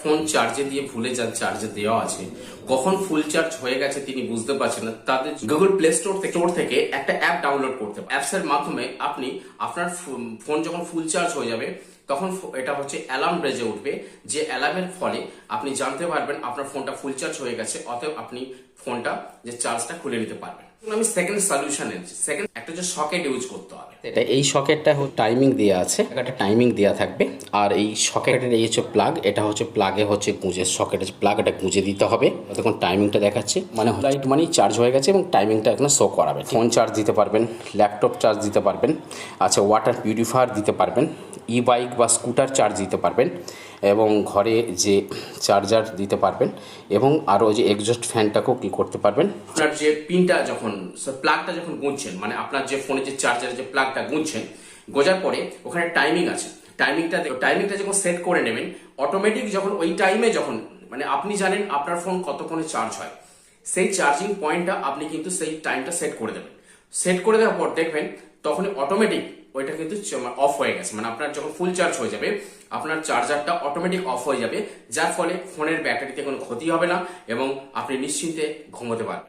Phone চার্জে দিয়ে ভুলে যান, চার্জে দেওয়া আছে। কখন ফুল চার্জ হয়ে গেছে তিনি বুঝতে পারছেন না। তাদের গুগল প্লে স্টোর থেকে স্টোর থেকে একটা অ্যাপ ডাউনলোড করতে অ্যাপস এর মাধ্যমে আপনি আপনার ফোন যখন ফুল চার্জ হয়ে যাবে তখন এটা হচ্ছে অ্যালার্ম বেজে উঠবে। যে অ্যালার্মের ফলে আপনি জানতে পারবেন আপনার ফোনটা ফুল চার্জ হয়ে গেছে, অতএব আপনি ফোনটা যে চার্জটা খুলে নিতে পারবেন। আমি সেকেন্ড সলিউশন এনেছি সেকেন্ড একটা যে সকেট ইউজ করতে হবে। এটা এই সকেটটা টাইমিং দেওয়া আছে একটা টাইমিং দেওয়া থাকবে। আর এই সকেটের এই হচ্ছে প্লাগ এটা হচ্ছে প্লাগে হচ্ছে গুঁজে সকেটের প্লাগ এটা গুঁজে দিতে হবে। তখন টাইমিংটা দেখাচ্ছে মানে লাইট মানে চার্জ হয়ে গেছে এবং টাইমিংটা এখানে শো করাবে। ফোন চার্জ দিতে পারবেন ল্যাপটপ চার্জ দিতে পারবেন আচ্ছা ওয়াটার পিউরিফায়ার দিতে পারবেন ই বাইক বা স্কুটার চার্জ দিতে পারবেন এবং ঘরে যে চার্জার দিতে পারবেন এবং আরও যে এক্সস্ট ফ্যানটাকেও কি করতে পারবেন। আপনার যে পিনটা যখন প্লাগটা যখন গুঁজছেন মানে আপনার যে ফোনে যে চার্জারের যে প্লাগটা গুঁজছেন গোজার পরে ওখানে টাইমিং আছে। টাইমিংটা টাইমিংটা যখন সেট করে নেবেন অটোমেটিক যখন ওই টাইমে যখন মানে আপনি জানেন আপনার ফোন কতক্ষণে চার্জ হয়। সেই চার্জিং পয়েন্টটা আপনি কিন্তু সেই টাইমটা সেট করে দেবেন। সেট করে দেওয়ার পর দেখবেন তখন অটোমেটিক ওইটা কিন্তু অফ হয়ে গেছে। মানে আপনার যখন ফুল চার্জ হয়ে যাবে, আপনার চার্জারটা অটোমেটিক অফ হয়ে যাবে। যার ফলে ফোনের ব্যাটারিতে কোনো ক্ষতি হবে না এবং আপনি নিশ্চিন্তে ঘুমোতে পারবেন।